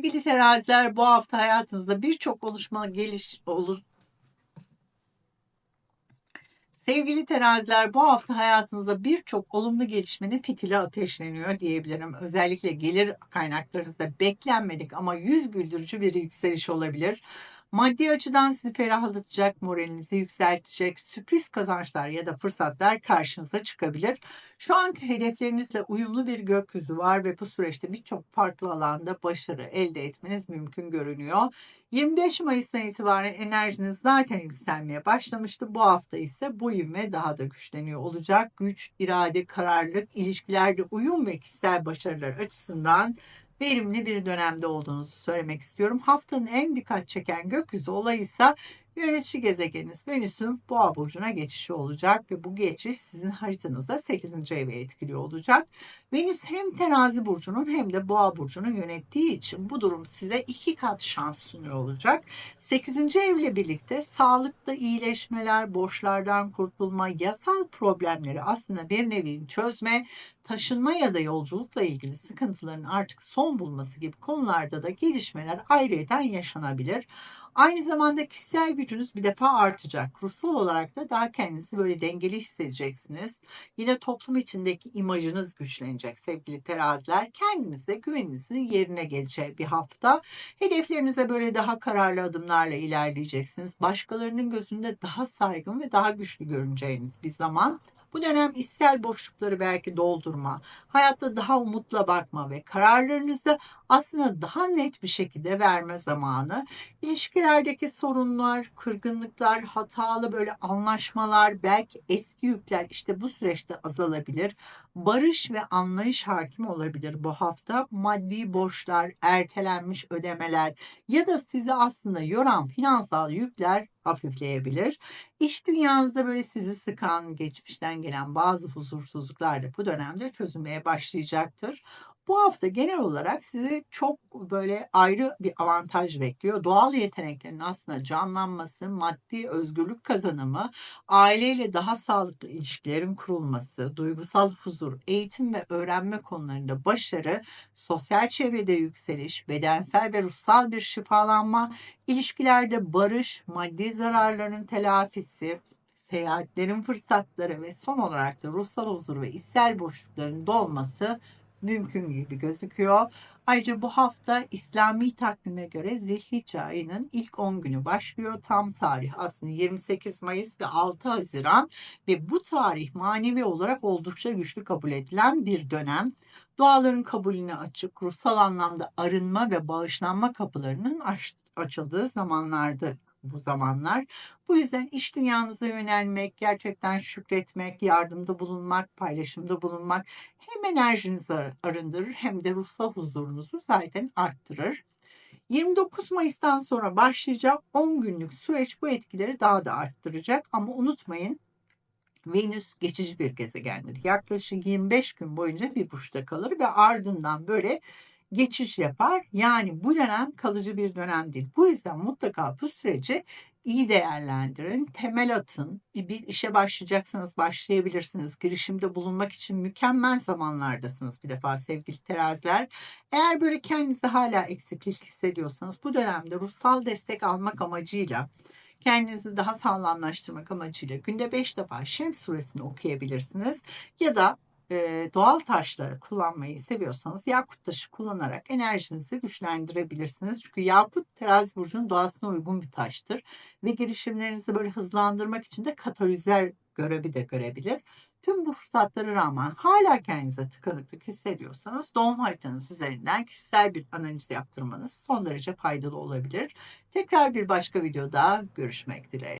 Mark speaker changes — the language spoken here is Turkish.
Speaker 1: Sevgili teraziler bu hafta hayatınızda birçok oluşma geliş olur. Sevgili teraziler bu hafta hayatınızda birçok olumlu gelişmenin fitili ateşleniyor diyebilirim. Özellikle gelir kaynaklarınızda beklenmedik ama yüz güldürücü bir yükseliş olabilir. Maddi açıdan sizi ferahlatacak, moralinizi yükseltecek sürpriz kazançlar ya da fırsatlar karşınıza çıkabilir. Şu anki hedeflerinizle uyumlu bir gökyüzü var ve bu süreçte birçok farklı alanda başarı elde etmeniz mümkün görünüyor. 25 Mayıs'tan itibaren enerjiniz zaten yükselmeye başlamıştı. Bu hafta ise bu ivme daha da güçleniyor olacak. Güç, irade, kararlılık, ilişkilerde uyum ve kişisel başarılar açısından verimli bir dönemde olduğunuzu söylemek istiyorum. Haftanın en dikkat çeken gökyüzü olayı ise yönetici gezegeniniz Venüs'ün Boğa burcuna geçişi olacak ve bu geçiş sizin haritanızda 8. evi etkiliyor olacak. Venüs hem terazi burcunun hem de Boğa burcunun yönettiği için bu durum size iki kat şans sunuyor olacak. 8. evle birlikte sağlıkta iyileşmeler, borçlardan kurtulma, yasal problemleri aslında bir nevi çözme, taşınma ya da yolculukla ilgili sıkıntıların artık son bulması gibi konularda da gelişmeler ayrıyeten yaşanabilir. Aynı zamanda kişisel gücünüz bir defa artacak. Ruhsal olarak da daha kendinizi böyle dengeli hissedeceksiniz. Yine toplum içindeki imajınız güçlenecek sevgili teraziler. Kendinize güveninizin yerine geleceği bir hafta. Hedeflerinize böyle daha kararlı adımlarla ilerleyeceksiniz. Başkalarının gözünde daha saygın ve daha güçlü görüneceğiniz bir zaman. Bu dönem içsel boşlukları belki doldurma, hayatta daha umutla bakma ve kararlarınızı aslında daha net bir şekilde verme zamanı. İlişkilerdeki sorunlar, kırgınlıklar, hatalı böyle anlaşmalar, belki eski yükler işte bu süreçte azalabilir. Barış ve anlayış hakim olabilir bu hafta. Maddi borçlar, ertelenmiş ödemeler ya da sizi aslında yoran finansal yükler hafifleyebilir. İş dünyanızda böyle sizi sıkan, geçmişten gelen bazı huzursuzluklar da bu dönemde çözülmeye başlayacaktır. Bu hafta genel olarak sizi çok böyle ayrı bir avantaj bekliyor. Doğal yeteneklerin aslında canlanması, maddi özgürlük kazanımı, aileyle daha sağlıklı ilişkilerin kurulması, duygusal huzur, eğitim ve öğrenme konularında başarı, sosyal çevrede yükseliş, bedensel ve ruhsal bir şifalanma, ilişkilerde barış, maddi zararların telafisi, seyahatlerin fırsatları ve son olarak da ruhsal huzur ve içsel boşlukların dolması mümkün gibi gözüküyor. Ayrıca bu hafta İslami takvime göre Zilhicce ayının ilk 10 günü başlıyor. Tam tarih aslında 28 Mayıs ve 6 Haziran ve bu tarih manevi olarak oldukça güçlü kabul edilen bir dönem. Duaların kabulüne açık, ruhsal anlamda arınma ve bağışlanma kapılarının açıldığı zamanlarda bu zamanlar. Bu yüzden iş dünyanıza yönelmek, gerçekten şükretmek, yardımda bulunmak, paylaşımda bulunmak hem enerjinizi arındırır hem de ruhsal huzurunuzu zaten arttırır. 29 Mayıs'tan sonra başlayacak 10 günlük süreç bu etkileri daha da arttıracak ama unutmayın Venüs geçici bir gezegendir. Yaklaşık 25 gün boyunca bir burçta kalır ve ardından böyle geçiş yapar. Yani bu dönem kalıcı bir dönem değil. Bu yüzden mutlaka bu süreci iyi değerlendirin, temel atın. Bir işe başlayacaksanız başlayabilirsiniz. Girişimde bulunmak için mükemmel zamanlardasınız bir defa sevgili teraziler. Eğer böyle kendinizde hala eksiklik hissediyorsanız bu dönemde ruhsal destek almak amacıyla kendinizi daha sağlamlaştırmak amacıyla günde 5 defa Şems suresini okuyabilirsiniz. Ya da e, doğal taşları kullanmayı seviyorsanız yakut taşı kullanarak enerjinizi güçlendirebilirsiniz. Çünkü yakut terazi burcunun doğasına uygun bir taştır ve girişimlerinizi böyle hızlandırmak için de katalizer görevi de görebilir. Tüm bu fırsatlara rağmen hala kendinize tıkanıklık hissediyorsanız doğum haritanız üzerinden kişisel bir analiz yaptırmanız son derece faydalı olabilir. Tekrar bir başka videoda görüşmek dileğiyle.